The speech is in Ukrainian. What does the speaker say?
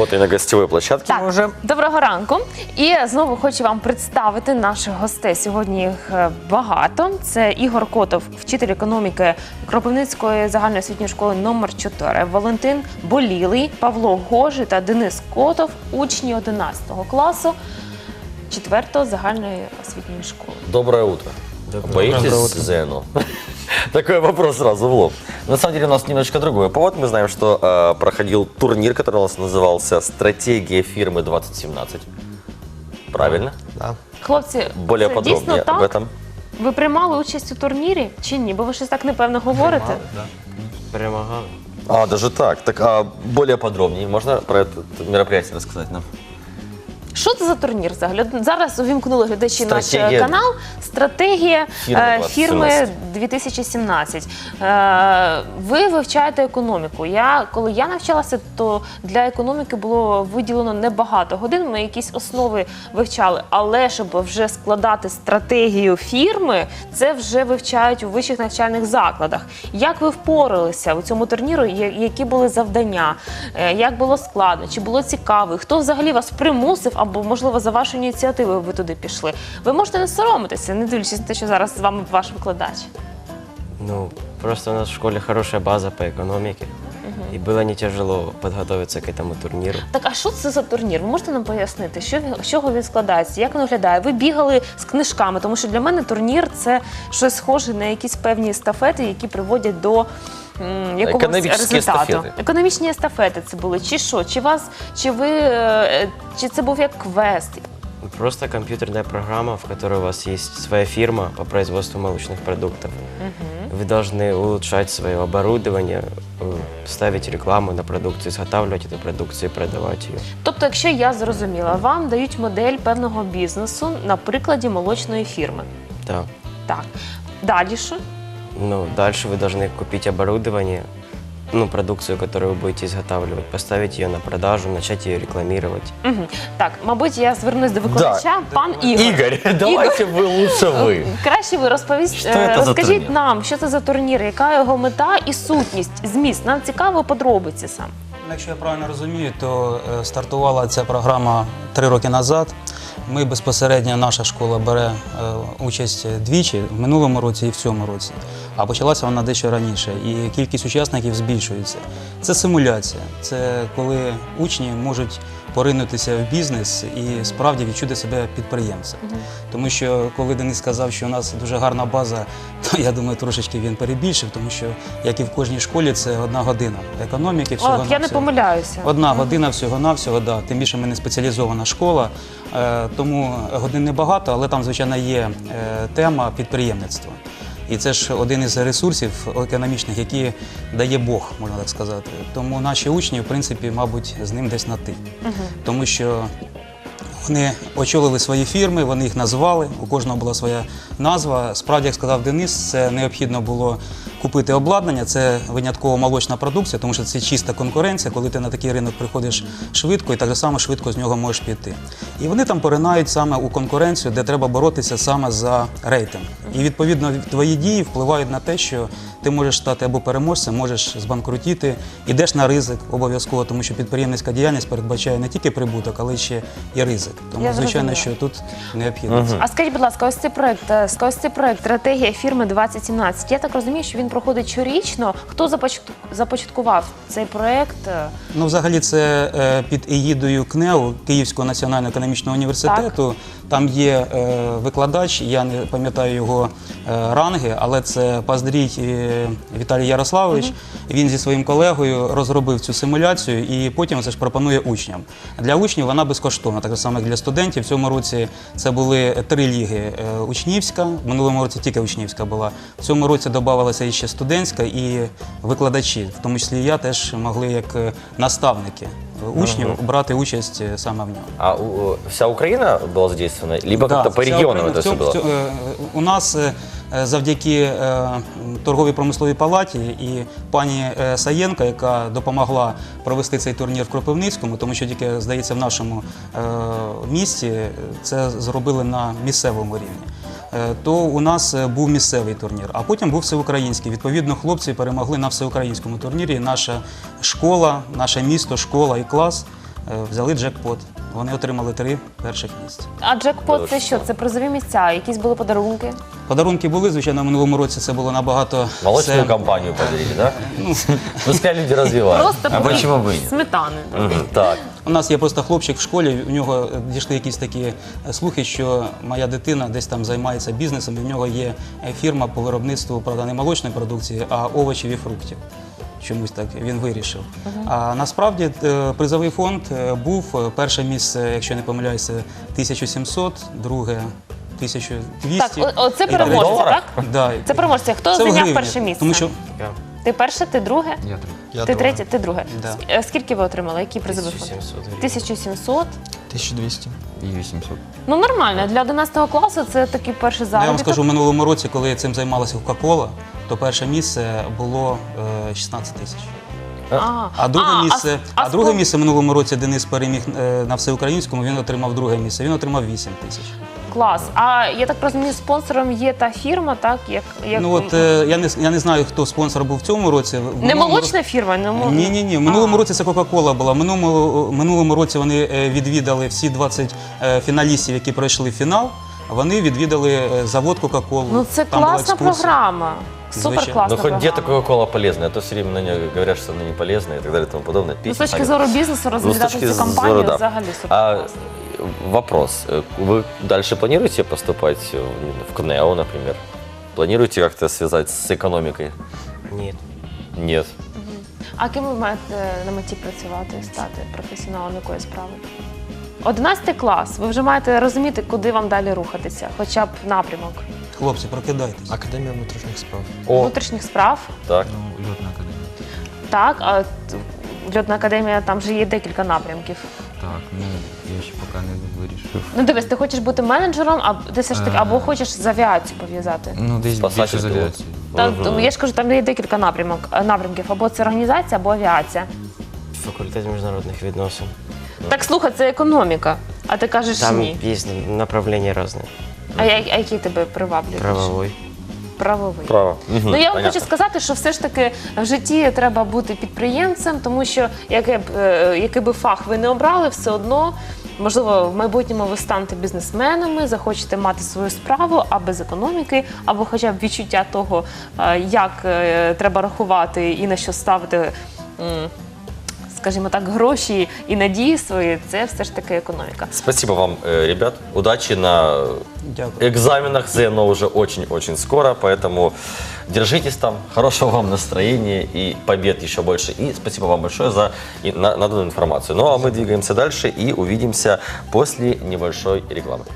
Вот и на гостевой площадке Так, мы уже. доброго ранку. І знову хочу вам представити наших гостей. Сьогодні їх е, багато. Це Ігор Котов, вчитель економіки Кропивницької загальноосвітньої школи номер 4 Валентин Болілий, Павло Гожи та Денис Котов, учні 11 класу 4 загальної освітньої школи. Доброе утро. Боитесь Доброе утро. ЗНО? Такой вопрос сразу в лоб. На самом деле у нас немножко другой повод. Мы знаем, что э, проходил турнир, который у нас назывался «Стратегия фирмы 2017». Правильно? Да. Хлопці, Более це подробнее дійсно так? об этом. Ви приймали участь у турнірі чи ні? Бо ви щось так непевно говорите. Перемагали. А, даже так. Так, а более подробнее можно про это мероприятие рассказать нам? Що це за турнір взагалі? Зараз увімкнули глядачі наш Стратегія. е, канал. Стратегія Фірми е, 2017. фірми 2017. Е, Ви вивчаєте економіку. Я коли я навчалася, то для економіки було виділено небагато годин. Ми якісь основи вивчали. Але щоб вже складати стратегію фірми, це вже вивчають у вищих навчальних закладах. Як ви впоралися у цьому турніру? Я- Які були завдання? Е, Як було складно? Чи було цікаво? Хто взагалі вас примусив або можливо за вашу ініціативу ви туди пішли? Ви можете не соромитися, не дивлячись на те, що зараз з вами ваш викладач. Ну, просто у нас в школе хорошая база по экономике. И было не тяжело подготовиться к этому турниру. Так, а що це за турнір? Ви можете нам пояснити, що він- з чого він складається? Як він виглядає? Ви бігали з книжками, тому що для мене турнір це щось схоже на якісь певні естафети, які приводять до. м, Якогось Економічні результату. естафети. Економічні естафети це були, чи що? Чи вас, чи ви е, чи це був як квест? Просто компьютерная программа, в которой у вас есть своя фирма по производству молочных продуктов. Вы должны улучшать свое оборудование, э, ставить рекламу на продукцию, изготавливать эту продукцию и продавать ее. Тобто, якщо я зрозуміла, вам дають модель певного бізнесу на прикладі молочної фірми. Да. Так. Далі що? Ну, дальше вы должны купить оборудование, ну, продукцию, которую вы будете изготавливать, поставить ее на продажу, начать ее рекламировать. Угу. Так, мабуть, я звернусь до викладача. Пан Ігор. Игорь, давайте вы лучше вы. Краще ви розповість. Що е, це за Розкажіть турнір? нам, що це за турнір, яка його мета і сутність, зміст. Нам цікаво подробиці сам. Якщо я правильно розумію, то е, стартувала ця програма три роки назад. Ми безпосередньо, наша школа бере е, участь двічі в минулому році і в цьому році. А почалася вона дещо раніше, і кількість учасників збільшується. Це симуляція, це коли учні можуть поринутися в бізнес і справді відчути себе підприємцем. Тому що коли Денис сказав, що у нас дуже гарна база, то я думаю, трошечки він перебільшив, тому що як і в кожній школі, це одна година економіки. Всього От, я не помиляюся. Одна година всього-навсього, да. тим більше ми не спеціалізована школа, е, тому годин небагато, але там, звичайно, є е, тема підприємництва. І це ж один із ресурсів економічних, які дає Бог, можна так сказати. Тому наші учні, в принципі, мабуть, з ним десь на ти. Тому що вони очолили свої фірми, вони їх назвали, у кожного була своя назва. Справді, як сказав Денис, це необхідно було купити обладнання, це винятково молочна продукція, тому що це чиста конкуренція, коли ти на такий ринок приходиш швидко і так само швидко з нього можеш піти. І вони там поринають саме у конкуренцію, де треба боротися саме за рейтинг. І відповідно твої дії впливають на те, що ти можеш стати або переможцем, можеш збанкрутіти, ідеш на ризик обов'язково, тому що підприємницька діяльність передбачає не тільки прибуток, але ще і ризик. Тому Я звичайно, зрозуміла. що тут необхідно. це. А скажіть, будь ласка, ось цей проект, е, ось цей проект стратегія фірми 2017. Я так розумію, що він проходить щорічно. Хто започатку- започаткував цей проект? Е, Ну, взагалі, це е, під егідою КНЕУ Київського національного економічного університету. Там є е, викладач, я не пам'ятаю його е, ранги, але це Паздрій е, Віталій Ярославович. Він зі своїм колегою розробив цю симуляцію і потім це ж пропонує учням. Для учнів вона безкоштовна, так само як для студентів. В цьому році це були три ліги е, учнівська В минулому році тільки учнівська була. В цьому році додавалася іще студентська і викладачі, в тому числі і я теж могли як е, наставники е, учнів брати участь е, саме в ньому. А у- вся Украина была задействована? Либо Да, как-то по вся регионам Україна. это В все цьому- было? в цьому, е, У нас е, е, завдяки е, торговій промисловій палаті і пані е, Саєнка, яка допомогла провести цей турнір в Кропивницькому, тому що тільки здається в нашому е, місті е, це зробили на місцевому рівні. Е, То у нас е, був місцевий турнір, а потім був всеукраїнський. Відповідно, хлопці перемогли на всеукраїнському турнірі. Наша школа, наше місто, школа і клас е, взяли джекпот. Вони отримали три перших місця. А джекпот це що? Це призові місця, якісь були подарунки. Подарунки були, звичайно, в минулому році це було набагато Молочную все- компанию подарили, да? Пускай люди развивают. Просто а почему бы и нет? сметани. Мгм, Так. У нас є просто хлопчик в школі, у нього е, дійшли якісь такі е, слухи, що моя дитина десь там займається бізнесом, і в нього є е, фірма по виробництву, правда, не молочної продукції, а овочів і фруктів. Чомусь так він вирішив. А насправді е, призовий фонд е, був е, перше місце, якщо не помиляюся, 1700, друге 1200. Так, о- оце І переможці, доларах? так? Да. Це переможці. Хто Це в зайняв гривні, перше місце? Тому що Ти перше, ти друге? Я. Я ти друга. третє, ти друге. Да. Ск- е, Скільки ви отримали? Які призові фонди? 1700 гривен. 1700. 1200 і 800. Ну нормально. Для 11 класу це такий перший Ну, Я вам заробіток. скажу, в минулому році, коли я цим займалася Кока-Кола, то перше місце було е, 16 тисяч. А, А друге а, місце, а а, друге місце в минулому році Денис переміг е, на всеукраїнському. Він отримав друге місце. Він отримав 8 тисяч. Клас. А я так розумію, спонсором є та фірма, так? Як, як... Ну от е, я не я не знаю, хто спонсор був в цьому році. В Не минулому молочна фірма, не мо- Ні, ні, ні. В минулому році це Кока-Кола була. В минулому, минулому році вони е, відвідали всі 20 е, фіналістів, які пройшли фінал. Вони відвідали е, завод Кока-Колу. Ну це Там була класна екскурсія. програма. Супер класна Ну хоть програма. где-то Кока-Кола полезная, а то все время на нее говорят, что она не полезная и так далее и тому подобное. Ну, з Песни точки зору бізнесу Ну, с розглядати точки цю зору, компанію да. взагалі супер А класно вопрос. Э, Вы дальше планируете поступать в- в КНЕО, например? Планируете как-то связать с экономикой? Нет. Нет. А ким ви маєте на меті працювати, стати професіоналом якої справи? 11 клас. Ви вже маєте розуміти, куди вам далі рухатися, хоча б напрямок Хлопці, прокидайтесь. Академія внутрішніх справ. О, внутрішніх справ. так. Ну, льотна академія. Так, а т- льотна академія там вже є декілька напрямків. Так, ну я ще поки не вирішив. Ну дивись, ти хочеш бути менеджером, а ти все ж таки Е. або хочеш з авіацією пов'язати. Ну, десь Спасатель більше з пілот. авіації. Та, Мгм. я ж кажу, там є декілька напрямок, е, напрямків. Або це організація, або авіація. Факультет международных відносин. Так слухай, це економіка. А ти кажеш Там ні. есть направления разные. А, я- а які тебе приваблюють? Правовой. Правовий. Право. Мгм, Ну я вам понятно. хочу сказати, що все ж таки в житті треба бути підприємцем, тому що яке б, е, який би фах ви не обрали, все одно. Можливо, в майбутньому ви станете бізнесменами, захочете мати свою справу, а без економіки, або хоча б відчуття того, е, як е, треба рахувати і на що ставити, м, скажімо так, гроші і надії свої, це все ж таки економіка. Спасибо вам, э, ребят. Удачи на Дякую. экзаменах ЗНО уже очень-очень скоро, поэтому держитесь там, хорошего вам настроения и побед еще больше. И спасибо вам большое за и- на- наданную информацию. Ну а мы двигаемся дальше и увидимся после небольшой рекламы.